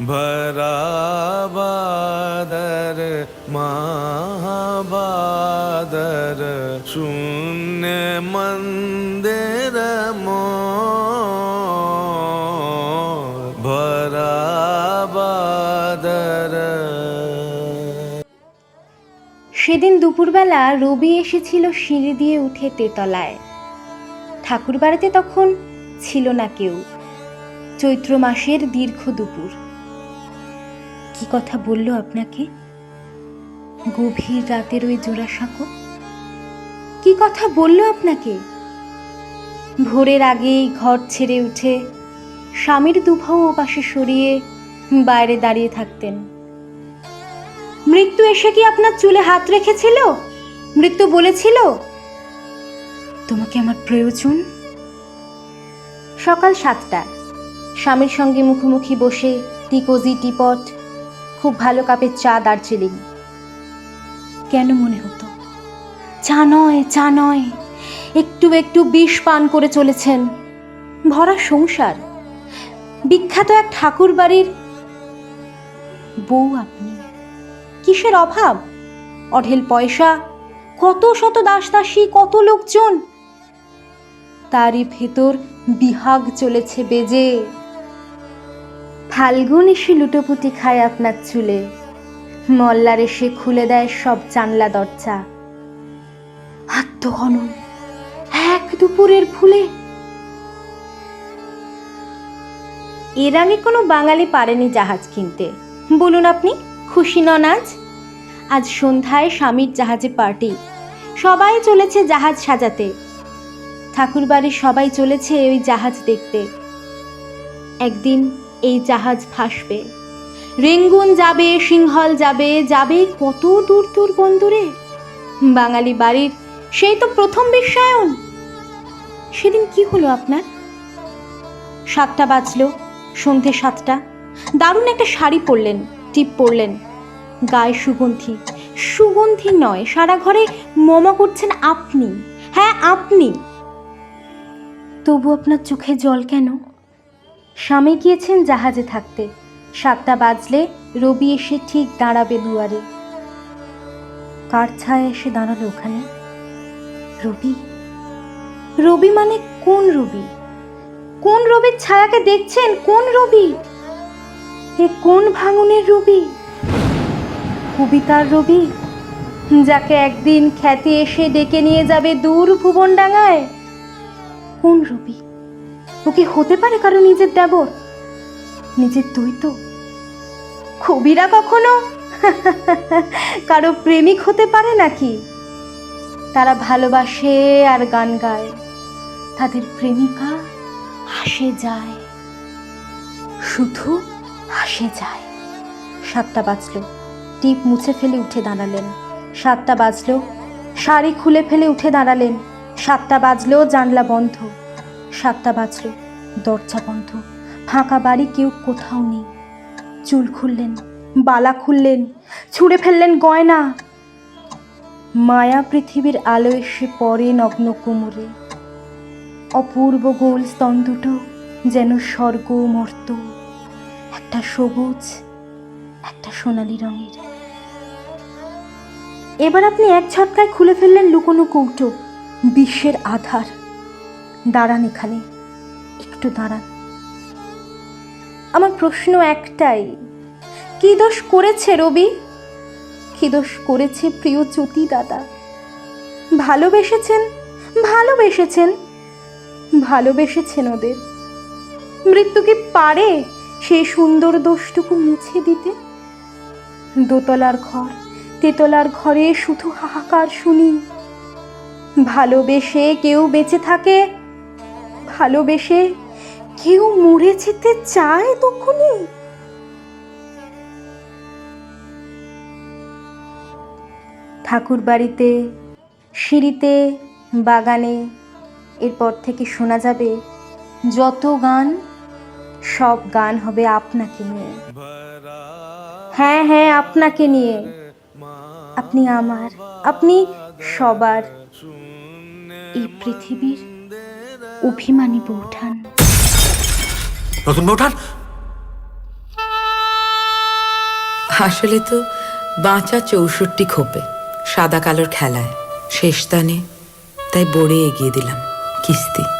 ভরাবাদর, মহাবাদর, শূন্য মন্দির মোর ভরাবাদর। সেদিন দুপুরবেলা রবি এসেছিল সিঁড়ি দিয়ে উঠে তেতলায়। ঠাকুর বাড়িতে তখন ছিল না কেউ। চৈত্র মাসের দীর্ঘ দুপুর। কি কথা বলল আপনাকে? গভীর রাতের ওই জোড়াসাঁকো কি কথা বলল আপনাকে? ভোরের আগেই ঘর ছেড়ে উঠে স্বামীর দুভাও পাশে সরিয়ে বাইরে দাঁড়িয়ে থাকতেন। মৃত্যু এসে কি আপনার চুলে হাত রেখেছিল? মৃত্যু বলেছিল? তোমাকে আমার প্রয়োজন? সকাল সাতটা, স্বামীর সঙ্গে মুখোমুখি বসে টিকোজি, টিপট খুব ভালো কাপের চা দার্জিলিং কেন মনে হতো? চা নয় চা নয়। একটু একটু বিষ পান করে চলেছেন। ভরা সংসার। বিখ্যাত এক ঠাকুর বাড়ির বউ আপনি। কিসের অভাব? অঢেল পয়সা। কত শত দাস দাসী কত লোকজন। তারই ভেতর বিহাগ চলেছে বেজে। ফাল্গুন এসে লুটোপুটি খায় আপনার চুলে। মল্লার এসে খুলে দেয় সব জানলা দরজা। আত্মহনন এক দুপুরের ফুলে এর আগে কোনো বাঙালি পারেনি জাহাজ কিনতে। বলুন আপনি, খুশি নন আজ? আজ সন্ধ্যায় স্বামীর জাহাজে পার্টি। সবাই চলেছে জাহাজ সাজাতে। ঠাকুরবাড়ির সবাই চলেছে ওই জাহাজ দেখতে। একদিন এই জাহাজ ভাসবে। রেঙ্গুন যাবে, সিংহল যাবে যাবে কত দূর দূর বন্দরে? বাঙালি বাড়ির সেই তো প্রথম বিশ্বায়ন। সেদিন কি হলো আপনার? সাতটা বাজলো, সন্ধে সাতটা। দারুণ একটা শাড়ি পরলেন, টিপ পরলেন। গায়ে সুগন্ধি। সুগন্ধি নয়, সারা ঘরে মমা করছেন আপনি। হ্যাঁ আপনি। তবু আপনার চোখে জল কেন? স্বামী গিয়েছেন জাহাজে থাকতে। সাতটা বাজলে রবি এসে ঠিক দাঁড়াবে দুয়ারে। কার ছায়া এসে দাঁড়াল ওখানে? রবি? রবি মানে কোন রবি? কোন রবির ছায়াকে দেখছেন? কোন রবি? এ কোন ভাঙনের রবি? কবিতার রবি? যাকে একদিন খ্যাতি এসে ডেকে নিয়ে যাবে দূর ভুবনডাঙায় কোন রবি? ও কি হতে পারে কারও নিজের দেবর? নিজের তুই তো। কবিরা কখনো? কারও প্রেমিক হতে পারে নাকি? তারা ভালোবাসে আর গান গায়। তাদের প্রেমিকা হাসে যায়। শুধু হাসে যায়। সাতটা বাজলো। টিপ মুছে ফেলে উঠে দাঁড়ালেন। সাতটা বাজলো। শাড়ি খুলে ফেলে উঠে দাঁড়ালেন। সাতটা বাজলেও জানলা বন্ধ। সাতটা বাজলো, দরজা বন্ধ, ফাঁকা বাড়ি কেউ কোথাও নেই। চুল খুললেন, বালা খুললেন, ছুঁড়ে ফেললেন গয়না। মায়া পৃথিবীর আলো এসে পড়ে নগ্ন কোমরে। অপূর্ব গোল স্তন দুটো যেন স্বর্গ মর্ত একটা সবুজ, একটা সোনালি রঙের। এবার আপনি এক ঝটকায় খুলে ফেললেন লুকোনো কৌটো, বিশ্বের আধার। দাঁড়ান এখানে, একটু দাঁড়ান। আমার প্রশ্ন একটাই, কি দোষ করেছে রবি? কি দোষ করেছে প্রিয় জ্যোতি দাদা? ভালোবেসেছেন? ভালোবেসেছেন? ভালোবেসেছেন ওদের। মৃত্যু কি পারে সেই সুন্দর দোষটুকু মুছে দিতে? দোতলার ঘর, তেতলার ঘরে শুধু হাহাকার শুনি। ভালোবেসে কেউ বেঁচে থাকে ভালোবেসে কেউ মরে যেতে চায় তখনই? ঠাকুর বাড়িতে সিঁড়িতে, বাগানে, এরপর থেকে শোনা যাবে, যত গান, সব গান হবে আপনাকে নিয়ে। হ্যাঁ হ্যাঁ আপনাকে নিয়ে। আপনি আমার, আপনি সবার এই পৃথিবীর অভিমানী বৌঠান নতুন আসলে তো বাঁচা চৌষট্টি খোপে সাদা কালোর খেলায় শেষ দানে তাই বড়ে এগিয়ে দিলাম কিস্তি।